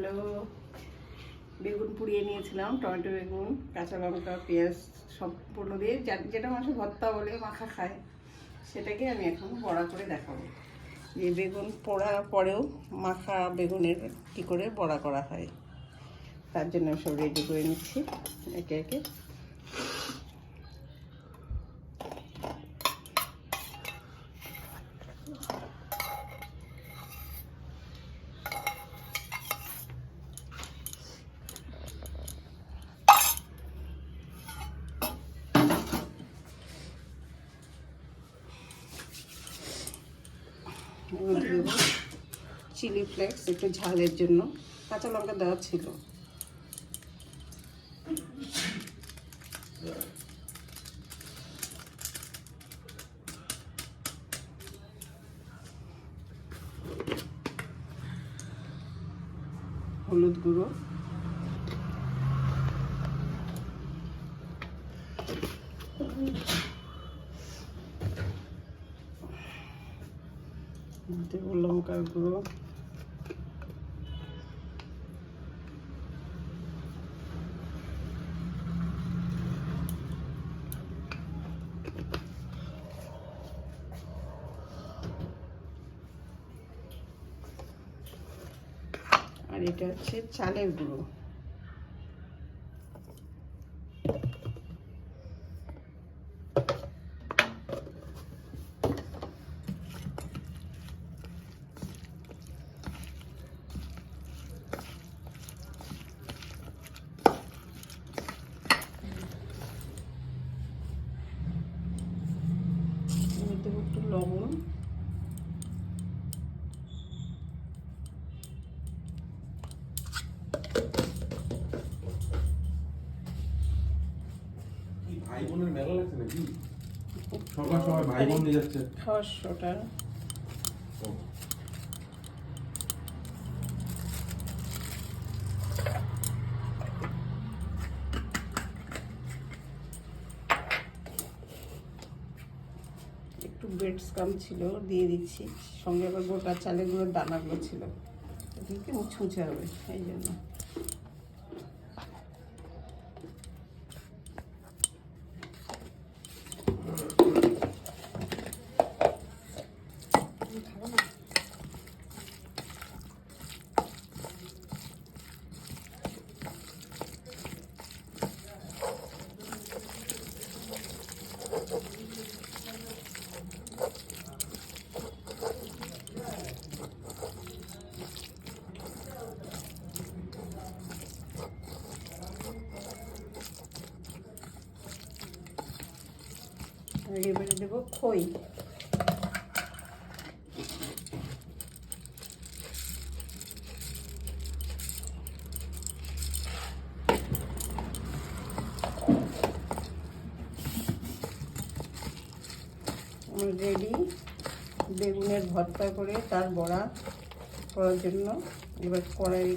Hello. বেগুন পুড়িয়ে নিয়েছিলাম, টমেটো বেগুন, কাঁচা লঙ্কা, পেঁয়াজ সম্পূর্ণ দিয়ে যেটা মানুষ ভর্তা বলে, মাখা খায়, সেটাকে আমি এখন বড়া করে দেখাবো। যে বেগুন পোড়ার পরেও মাখা বেগুনের কী করে বড়া করা হয়, তার জন্য সব রেডি করে নিচ্ছি, একে একে। চিলি ফ্লেক্স একটু ঝালের জন্য। কাঁচা লঙ্কা দেওয়া ছিল। হলুদ গুঁড়ো। দেব লঙ্কার গুঁড়ো আর এটা হচ্ছে চালের গুঁড়ো আমি দেবো একটু লবণ। ভাই বোনের মেলা লাগছে নাকি? সবার সবাই ভাই বোন নিয়ে যাচ্ছে। ছশোটা একটু ব্রেডস কাম ছিল, দিয়ে দিচ্ছি। সঙ্গে আবার গোটা চালের দানাগুলো ছিল। এদিকে ছুঁচে হবে এই জন্য আর এবারে দেবো খই। রেডি বেগুনের ভর্তা করে তার বড়া করার জন্য এবার কড়াই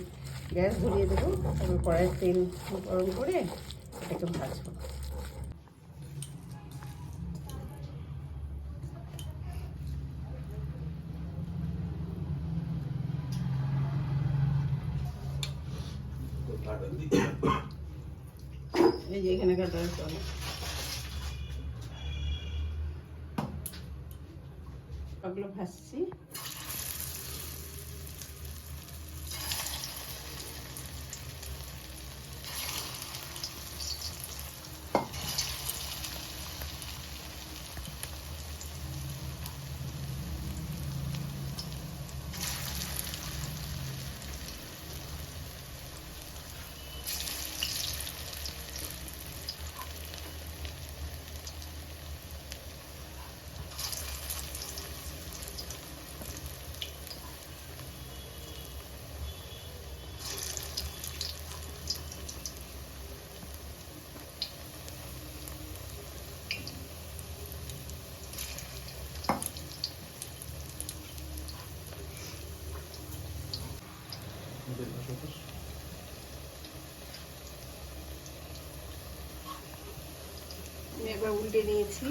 গ্যাস ধরিয়ে দেবো। তারপর কড়াইয়ের তেল গরম করে এটাকে ভাজবো। এই যে এখানে কাটা অনেক। ভাজছি আমি একবার উল্টে নিয়েছি।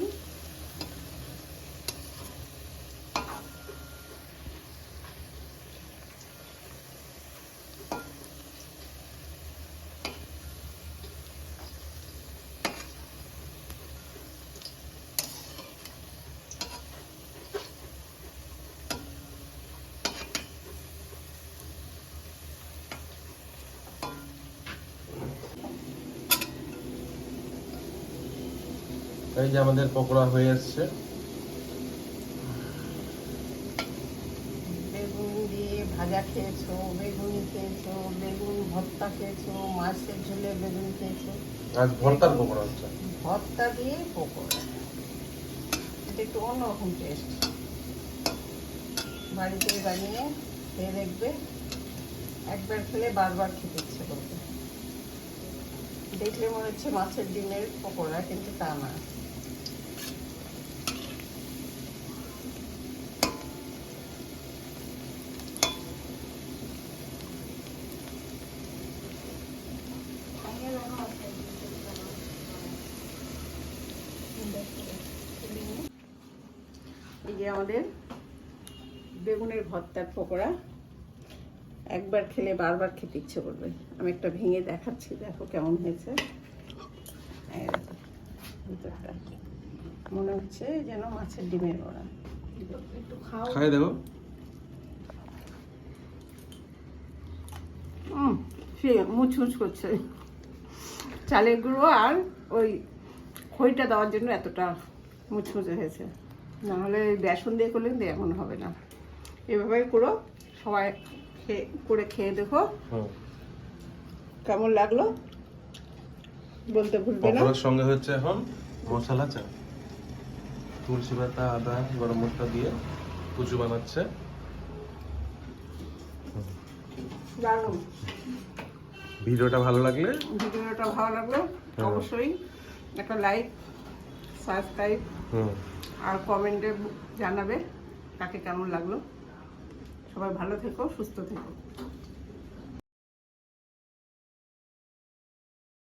এই যে আমাদের পকোড়া হয়ে এসছে বেগুন দিয়ে ভাজা খেয়েছো বেগুনি খেয়েছো বেগুন ভর্তা খেয়েছো মাছের ঝোলে বেগুন খেয়েছো। আজ ভর্তার পকোড়া হচ্ছে। ভর্তা দিয়ে পকোড়া। এটা একটু অন্যরকম টেস্ট বাড়িতে বানিয়ে খেয়ে দেখবে। একবার খেলে বারবার খেতে ইচ্ছে করবে। দেখলে মনে হচ্ছে মাছের ডিমের পকোড়া কিন্তু তা না। যে আমাদের বেগুনের ভর্তার পকোড়া। একবার খেলে বারবার খেতে ইচ্ছে করবে। আমি একটা ভেঙে দেখাচ্ছি দেখো কেমন হয়েছে। ভিতরটা। মনে হচ্ছে যেন মাছের ডিমের বড়া। একটু খাও। খাই দেখো। হুম সে মুচমুচ করছে। চালের গুঁড়ো আর ওই খইটা দেওয়ার জন্য এতটা মুচমুচে হয়েছে। নাহলে বেসন দিয়ে করলে কিন্তু এমন হবে না। এভাবে করো সবাই খেয়ে করে খেয়ে দেখো। কেমন লাগল? বলতে ভুলবে না। সঙ্গে হচ্ছে এখন মশলা চা। তুলসী পাতা আদা গরম মশলা দিয়ে কুচু বানাচ্ছে। ভিডিওটা ভালো লাগলে ভিডিওটা ভালো লাগল হ্যাঁ। অবশ্যই একটা লাইক সাবস্ক্রাইব আর কমেন্টে জানাবে তাকে কেমন লাগল। সবাই ভালো থেকো সুস্থ থেকো।